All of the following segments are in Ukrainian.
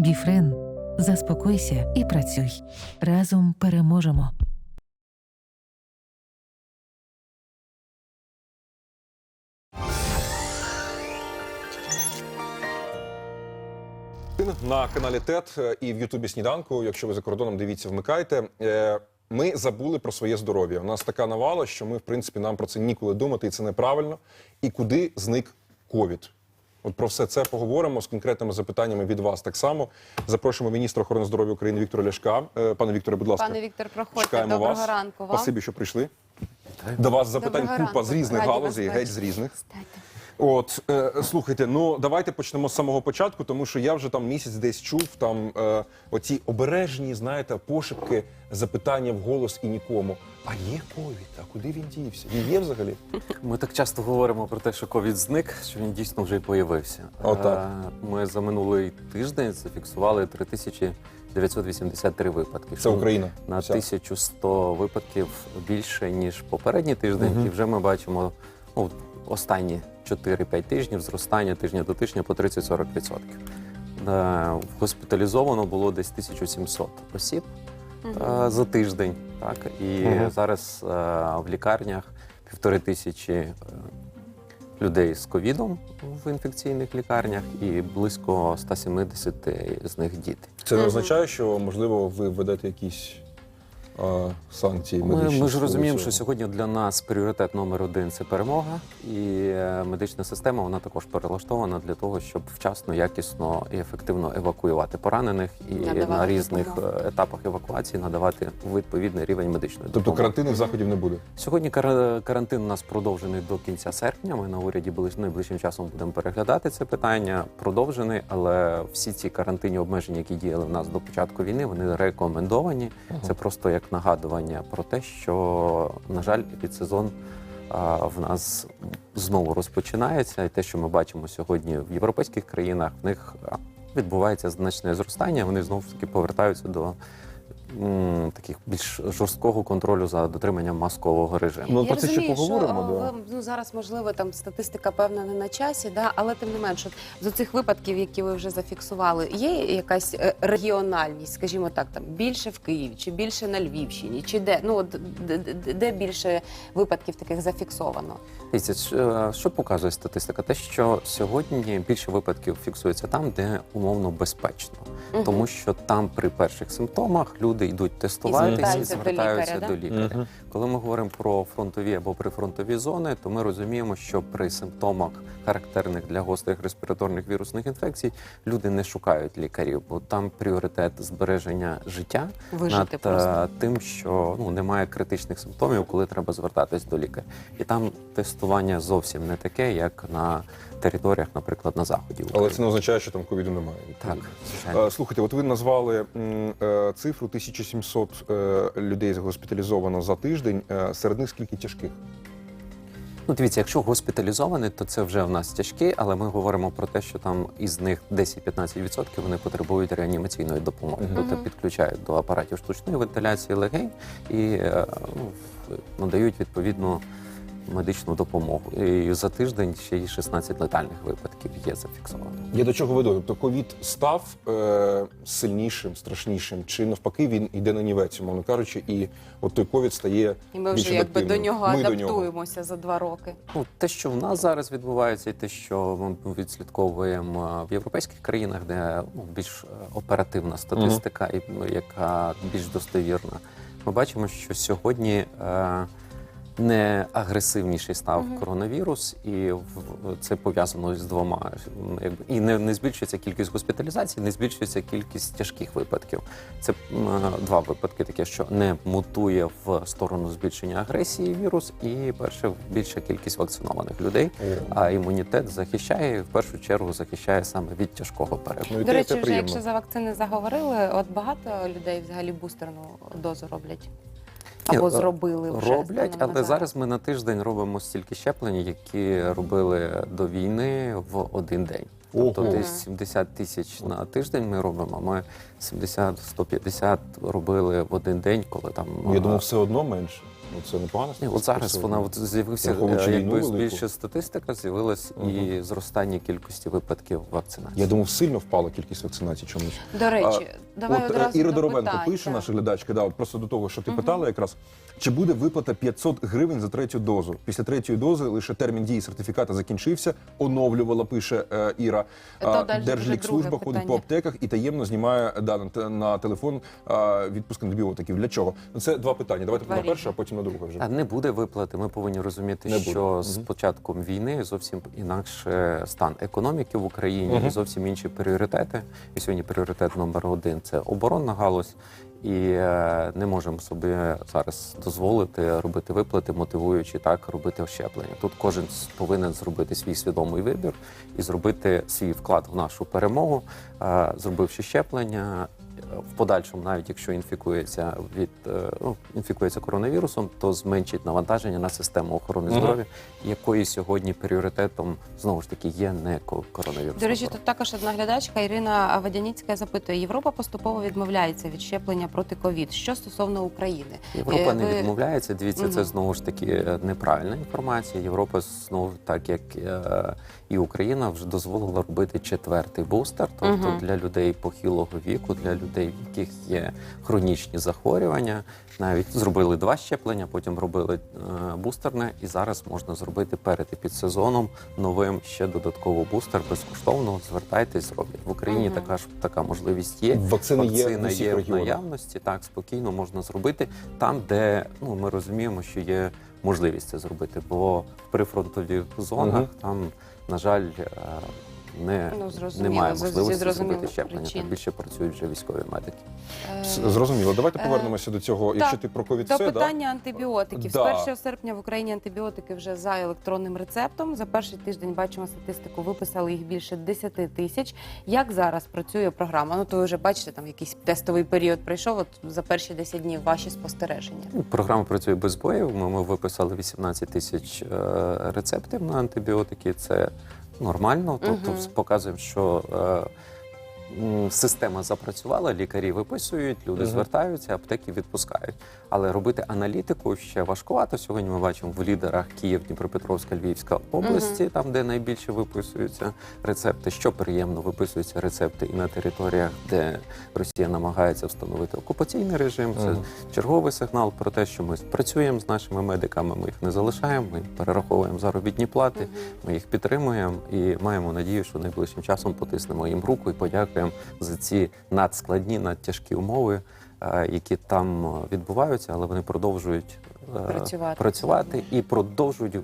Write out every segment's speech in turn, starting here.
Біфрен. Заспокойся і працюй. Разом переможемо. на каналі ТЕТ і в Ютубі Сніданку. Якщо ви за кордоном дивіться, вмикайте. Е, Ми забули про своє здоров'я. У нас така навала, що ми, в принципі, нам про це ніколи думати, і це неправильно. І куди зник ковід? От про все це поговоримо з конкретними запитаннями від вас так само. Запрошуємо міністра охорони здоров'я України Віктора Ляшка. Е, Пане Вікторе, будь ласка, Пане Віктор, проходьте. чекаємо Доброго вас. ранку вам. Спасибо, що прийшли. До вас запитань Доброго купа з різних Раді галузей, геть з різних. Стайте. От е, слухайте, ну давайте почнемо з самого початку, тому що я вже там місяць десь чув там е, оці обережні, знаєте, пошепки, запитання в голос і нікому. А є ковід? А куди він дівся? Він є взагалі? Ми так часто говоримо про те, що ковід зник, що він дійсно вже й появився. Отак. Е, Ми за минулий тиждень зафіксували 3983 випадки. Це Україна. на Вся. 1100 випадків більше ніж попередній тиждень. І вже ми бачимо ну, останні 4-5 тижнів зростання тижня до тижня по 30-40%. Е, Госпіталізовано було десь 1700 осіб е, за тиждень. Так і Мгм. зараз е, в лікарнях півтори тисячі людей з ковідом в інфекційних лікарнях, і близько 170 з них діти. Це не означає, що можливо ви введете якісь санкції Ми, медичні. ми ж розуміємо, що сьогодні для нас пріоритет номер один це перемога, і е, медична система вона також перелаштована для того, щоб вчасно, якісно і ефективно евакуювати поранених і Надавати на різних допомогу. е, етапах евакуації надавати відповідний рівень медичної Тобто допомоги. карантинних заходів не буде. Сьогодні кара- карантин у нас продовжений до кінця серпня. Ми на уряді ближ- найближчим часом будемо переглядати це питання. Продовжений, але всі ці карантинні обмеження, які діяли в нас до початку війни, вони рекомендовані. Це просто як нагадування про те, що на жаль, підсезон в нас знову розпочинається, і те, що ми бачимо сьогодні в європейських країнах, в них відбувається значне зростання. Вони знову таки повертаються до. М, Таких більш жорсткого контролю за дотриманням маскового режиму. Ну, Я про це ще розумію, поговоримо, Що, да. е, ну зараз можливо там статистика певна не на часі, да але тим не менш, от з цих випадків, які ви вже зафіксували, є якась е, регіональність, скажімо так, там більше в Києві, чи більше на Львівщині, чи де ну от де, де- де більше випадків таких зафіксовано? Дивіться, що- що показує статистика? Те, що сьогодні більше випадків фіксується там, де умовно безпечно, Мгм. тому що там при перших симптомах люди йдуть тестуватися і звертаються до лікаря, до лікаря. Мгм. Коли ми говоримо про фронтові або прифронтові зони, то ми розуміємо, що при симптомах, характерних для гострих респіраторних вірусних інфекцій, люди не шукають лікарів, бо там пріоритет збереження життя Вижити над просто. е, тим, що ну немає критичних симптомів, коли треба звертатись до лікаря. І там тестування зовсім не таке, як на територіях, наприклад, на заході. Але це не означає, що там ковіду немає. так, звичайно. Е, Слухайте, от ви назвали е, цифру 1700 е, людей госпіталізовано за тиждень. Е, Серед них скільки тяжких? Ну, дивіться, якщо госпіталізовані, то це вже в нас тяжкі, але ми говоримо про те, що там із них 10-15% вони потребують реанімаційної допомоги, Мгм. тобто підключають до апаратів штучної вентиляції легень і е, ну, надають відповідну медичну допомогу. І за тиждень ще й 16 летальних випадків є зафіксовано. Я до чого веду? Тобто ковід став е, сильнішим, страшнішим, чи навпаки він йде на нівець, умовно кажучи, і от той ковід стає І ми більш вже якби до адаптивним. нього Ми до адаптуємося за два роки. Ну, те, що в нас зараз відбувається, і те, що ми відслідковуємо в європейських країнах, де ну, більш е, оперативна статистика, і ну, яка більш достовірна, ми бачимо, що сьогодні е, не агресивніший став Мгм. коронавірус, і в- це пов'язано з двома. Якби і не, не збільшується кількість госпіталізацій, не збільшується кількість тяжких випадків. Це два випадки, таке, що не мутує в сторону збільшення агресії вірус, і перше більша кількість вакцинованих людей. О. А імунітет захищає і в першу чергу захищає саме від тяжкого перебігу. Ну, До речі, вже якщо за вакцини заговорили, от багато людей взагалі бустерну дозу роблять. Ні, Або е, зробили вже Роблять, але зараз ми на тиждень робимо стільки щеплень, які робили до війни в один день. Тобто Ого. десь 70 тисяч на тиждень ми робимо. Ми 70-150 робили в один день, коли там Ну, я а, думав, все одно менше. Ну це непогано. Ні, от зараз вона от з'явився Враховуючи е, війну якби велику. більше статистика, з'явилась і зростання кількості випадків вакцинації. Я думав, сильно впала кількість вакцинацій чомусь. До речі, А, давай от, е, одразу Іра Доровенко пише, наша глядачка, да, от просто до того, що ти питала якраз. Чи буде виплата 500 гривень за третю дозу? Після третьої дози лише термін дії сертифіката закінчився, оновлювала, пише е, Іра. То А, далі вже Держлікслужба ходить по питання. аптеках і таємно знімає да, на, те- на телефон а, відпуск антибіотиків. Для чого? Ну, це два питання. Давайте Два на перше, а потім на друге вже. А не буде виплати. Ми повинні розуміти, Не буде. що з початком війни зовсім інакше стан економіки в Україні і зовсім інші пріоритети. І сьогодні пріоритет номер один це оборонна галузь. І е, не можемо собі зараз дозволити робити виплати, мотивуючи так робити щеплення. Тут кожен повинен зробити свій свідомий вибір і зробити свій вклад в нашу перемогу, е, зробивши щеплення. В подальшому, навіть якщо інфікується від е, ну, інфікується коронавірусом, то зменшить навантаження на систему охорони здоров'я, якої сьогодні пріоритетом знову ж таки є не ко- коронавірус. До речі, тут також одна глядачка Ірина Водяніцька запитує: Європа поступово відмовляється від щеплення проти ковід. Що стосовно України, Європа Е, не відмовляється. Дивіться, це знову ж таки е, неправильна інформація. Європа знову так як і Україна вже дозволила робити четвертий бустер. Тобто Мгм. для людей похилого віку, для людей, в яких є хронічні захворювання, навіть зробили два щеплення, потім робили е, бустерне, і зараз можна зробити перед і під сезоном новим ще додатково бустер безкоштовно. Звертайтесь, зроблять в Україні. Мгм. Така ж така можливість є. Вакцини Вакцина усіх є в наявності, так спокійно можна зробити там, де ну ми розуміємо, що є можливість це зробити. Бо в прифронтових зонах Мгм. там, на жаль, е, не Ну, зрозуміло, немає з- зі можливості зрозумілих зробити щеплення. причин. Там більше працюють вже військові медики. е, Зрозуміло. Давайте Е, повернемося до цього. Якщо ти про ковід До все, да? питання антибіотиків. Да. З 1 серпня в Україні антибіотики вже за електронним рецептом. За перший тиждень бачимо статистику, виписали їх більше 10 тисяч. Як зараз працює програма? Ну то ви вже бачите, там якийсь тестовий період пройшов. От за перші 10 днів ваші спостереження. Ну, Програма працює без боїв. Ми, ми виписали 18 тисяч е, рецептів на антибіотики. Це нормально. Тобто показуємо, що е, система запрацювала, лікарі виписують, люди Мгм. звертаються, аптеки відпускають. Але робити аналітику ще важкувато. Сьогодні ми бачимо в лідерах Київ, Дніпропетровська, Львівська області, там де найбільше виписуються рецепти. Що приємно, виписуються рецепти і на територіях, де Росія намагається встановити окупаційний режим. Це Мгм. черговий сигнал про те, що ми працюємо з нашими медиками. Ми їх не залишаємо, ми перераховуємо заробітні плати, ми їх підтримуємо і маємо надію, що найближчим часом потиснемо їм руку і подякуємо за ці надскладні, надтяжкі умови, е, які там е, відбуваються, але вони продовжують е, Працювати. працювати і продовжують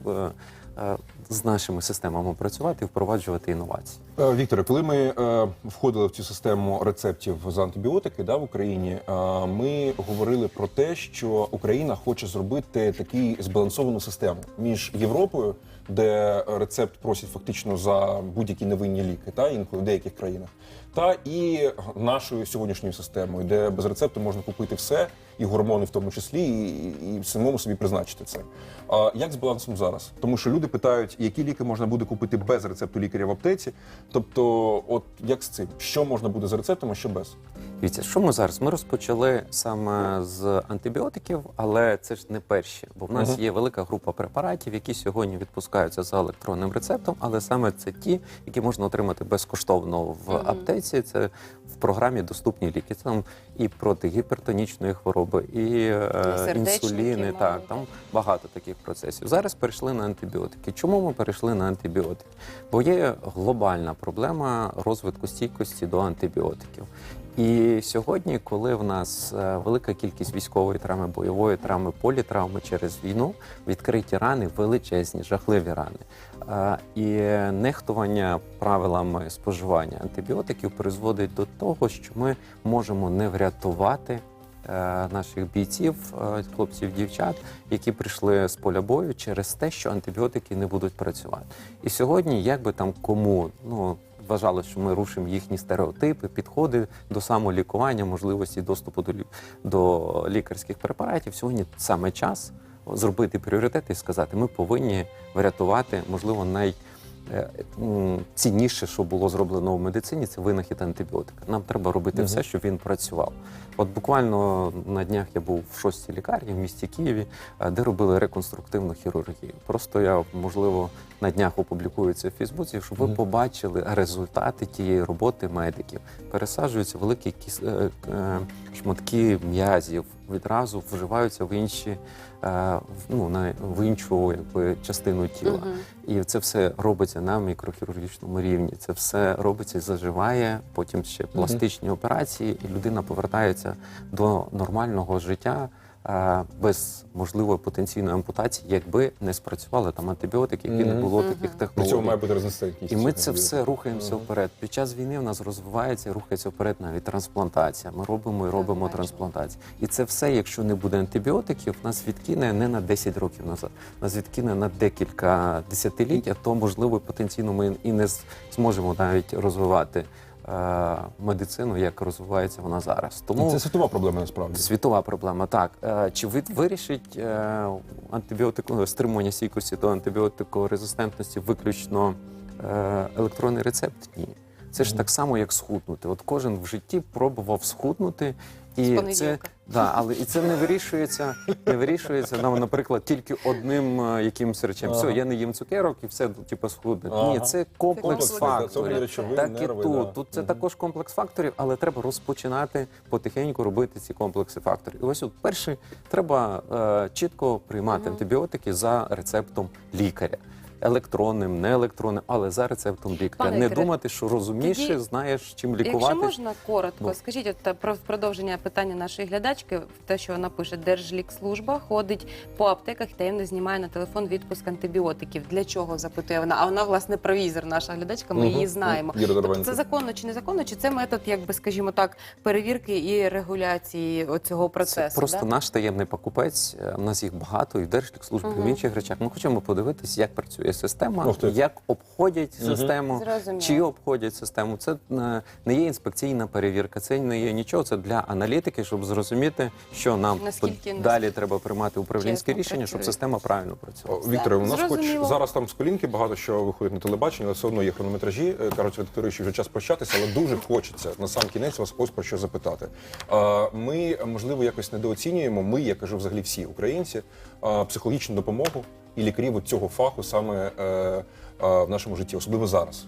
з нашими системами працювати і впроваджувати інновації. Вікторе, коли ми е, входили в цю систему рецептів за антибіотики да, в Україні, е, ми говорили про те, що Україна хоче зробити таку збалансовану систему між Європою, де рецепт просять фактично за будь-які невинні ліки, та інколи в деяких країнах, та і нашою сьогоднішньою системою, де без рецепту можна купити все, і гормони в тому числі, і, і самому собі призначити це. А як з балансом зараз? Тому що люди питають, які ліки можна буде купити без рецепту лікаря в аптеці. Тобто, от як з цим? Що можна буде за рецептом, а що без? Дивіться, що ми зараз? Ми розпочали саме з антибіотиків, але це ж не перші, бо в нас Мгм. є велика група препаратів, які сьогодні відпускаються за електронним рецептом, але саме це ті, які можна отримати безкоштовно в аптеці. Це в програмі доступні ліки. Це там і проти гіпертонічної хвороби, і, е, інсуліни. Так, так. там багато таких процесів. Зараз перейшли на антибіотики. Чому ми перейшли на антибіотики? Бо є глобальна проблема розвитку стійкості до антибіотиків. І сьогодні, коли в нас е, велика кількість військової травми, бойової травми, політравми через війну, відкриті рани, величезні, жахливі рани. Е, І нехтування правилами споживання антибіотиків призводить до того, що ми можемо не врятувати е, наших бійців, хлопців, дівчат, які прийшли з поля бою через те, що антибіотики не будуть працювати. І сьогодні, як би там кому ну вважали, що ми рушимо їхні стереотипи, підходи до самолікування, можливості доступу до, до лікарських препаратів. Сьогодні саме час зробити пріоритети і сказати, ми повинні врятувати, можливо, най цінніше, що було зроблено в медицині, це винахід антибіотика. Нам треба робити все, щоб він працював. От буквально на днях я був в шостій лікарні в місті Києві, е, де робили реконструктивну хірургію. Просто я можливо на днях опублікую це в Фейсбуці, щоб ви побачили результати тієї роботи медиків. Пересаджуються великі кіс... е, е, шматки м'язів, відразу вживаються в інші е, ну, на в іншу якби частину тіла. І це все робиться на мікрохірургічному рівні. Це все робиться і заживає. Потім ще пластичні операції, і людина повертається до нормального життя. Е, Без можливої потенційної ампутації, якби не спрацювали там антибіотики, якби не було таких Для технологій. цього має бути резистентність. І ми це все рухаємося вперед. Під час війни в нас розвивається рухається вперед навіть трансплантація. Ми робимо і робимо трансплантацію. І це все, якщо не буде антибіотиків, нас відкине не на 10 років назад, нас відкине на декілька десятиліть, а то можливо потенційно ми і не зможемо навіть розвивати медицину, як розвивається вона зараз. Тому це світова проблема насправді. Світова проблема, так. Е, Чи ви- вирішить е, антибіотику стримування стійкості до антибіотикорезистентності виключно е, електронний рецепт? Ні. Це ж так само, як схуднути. От кожен в житті пробував схуднути. І це, да, але і це не вирішується, не вирішується, ну, наприклад, тільки одним е, якимось речем. Все, я не їм цукерок і все, типу, схудне. Ага. Ні, це комплекс Це комплекс, Це факторів. речовин, Так і нерви, тут. да. Тут це Мгм. також комплекс факторів, але треба розпочинати потихеньку робити ці комплекси факторів. І ось от перший треба е, чітко приймати антибіотики за рецептом лікаря. Електронним, не електронним, але за рецептом лікаря. Пане не думати, що розумніше, тоді, знаєш, чим Якщо лікувати. можна коротко, Ну. скажіть от, та, про продовження питання нашої глядачки, те, що вона пише, Держлікслужба ходить по аптеках і таємно знімає на телефон відпуск антибіотиків. Для чого запитує вона? А вона власне провізор, наша глядачка. Ми Мгм. її знаємо. Тобто це законно чи незаконно, чи це метод, якби скажімо так, перевірки і регуляції цього процесу? Це просто да? наш таємний покупець. Е, У нас їх багато і в Держлікслужбі, і в інших речах. Ми хочемо подивитися, як працює система, ти. як обходять систему, Зрозуміло. чи обходять систему. Це е, не є інспекційна перевірка, це не є нічого. Це для аналітики, щоб зрозуміти, що нам Наскільки под- далі треба приймати управлінське чесно рішення, щоб працює. система правильно працювала. Вікторе, у нас хоч зараз там з колінки багато що виходить на телебачення, але все одно є хронометражі. Е, Кажуть, редактори, що вже час прощатися, але дуже хочеться на сам кінець вас ось про що запитати. Е, Ми, можливо, якось недооцінюємо. Ми, я кажу, взагалі всі українці, е, психологічну допомогу і лікарів цього фаху саме е, е, в нашому житті, особливо зараз.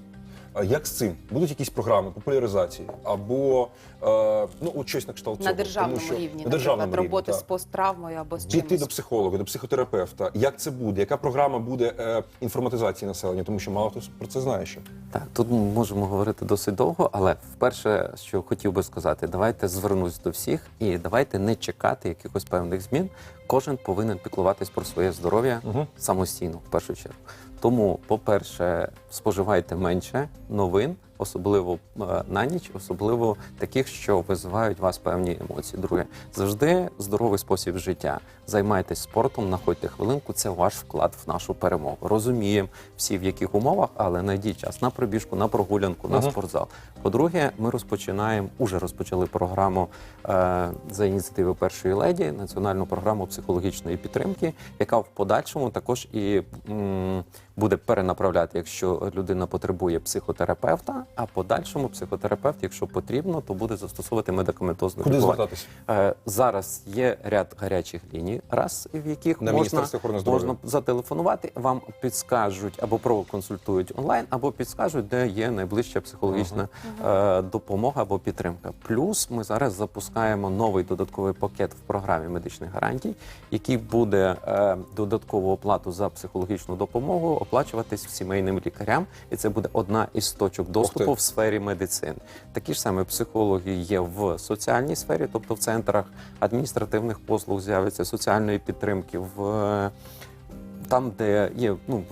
А Як з цим? Будуть якісь програми популяризації або е, ну от щось на кшталт цього? на державному Тому що- рівні, на державному наприклад, рівні, роботи так. з посттравмою або з Піти чимось. до психолога, до психотерапевта. Як це буде? Яка програма буде е, інформатизації населення? Тому що мало хто про це знає ще. Так, тут ми можемо говорити досить довго, але вперше, що хотів би сказати, давайте звернусь до всіх і давайте не чекати якихось певних змін. Кожен повинен піклуватись про своє здоров'я Мгм. самостійно, в першу чергу. Тому, по-перше, споживайте менше новин, особливо е, на ніч, особливо таких, що визивають у вас певні емоції. Друге, завжди здоровий спосіб життя. Займайтесь спортом, знаходьте хвилинку. Це ваш вклад в нашу перемогу. Розуміємо всі в яких умовах, але знайдіть час на пробіжку, на прогулянку, на Мгм. спортзал. По-друге, ми розпочинаємо уже розпочали програму е, за ініціативи першої леді, національну програму психологічної підтримки, яка в подальшому також і буде перенаправляти, якщо людина потребує психотерапевта. А подальшому психотерапевт, якщо потрібно, то буде застосовувати медикаментозне Куди лікування. звертатися? Е, Зараз є ряд гарячих ліній, раз в яких На можна, можна зателефонувати, вам підскажуть або проконсультують онлайн, або підскажуть, де є найближча психологічна е, допомога або підтримка. Плюс ми зараз запускаємо новий додатковий пакет в програмі медичних гарантій, який буде е, додаткову оплату за психологічну допомогу оплачуватись сімейним лікарям, і це буде одна із точок доступу в сфері медицини. Такі ж саме психологи є в соціальній сфері, тобто в центрах адміністративних послуг з'явиться соціальної підтримки в. Е, Там, де є ну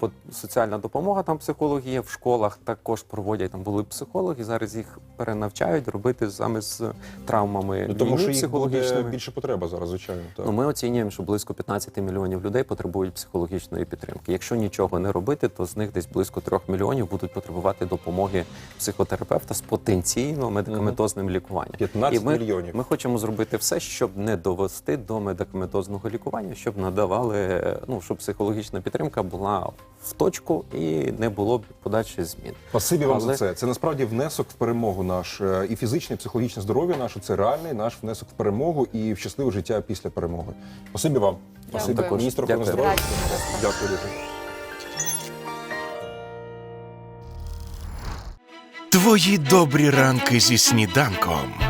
по- соціальна допомога, там психологи є в школах також проводять. Там були психологи. Зараз їх перенавчають робити саме з травмами Ну, тому що їх буде більше потреба зараз, звичайно. Так. Ну, ми оцінюємо, що близько 15 мільйонів людей потребують психологічної підтримки. Якщо нічого не робити, то з них десь близько 3 мільйонів будуть потребувати допомоги психотерапевта з потенційно медикаментозним лікуванням. 15 І ми, мільйонів. Ми хочемо зробити все, щоб не довести до медикаментозного лікування, щоб надавали, ну щоб психологічна підтримка була в точку і не було б подальших змін. Спасибі вам за це. Це насправді внесок в перемогу наш Е, і фізичне, і психологічне здоров'я наше. Це реальний наш внесок в перемогу і в щасливе життя після перемоги. Спасибі вам. Спасибі міністру охорони здоров'я. Дякую. Дякую дуже. Твої добрі ранки зі сніданком.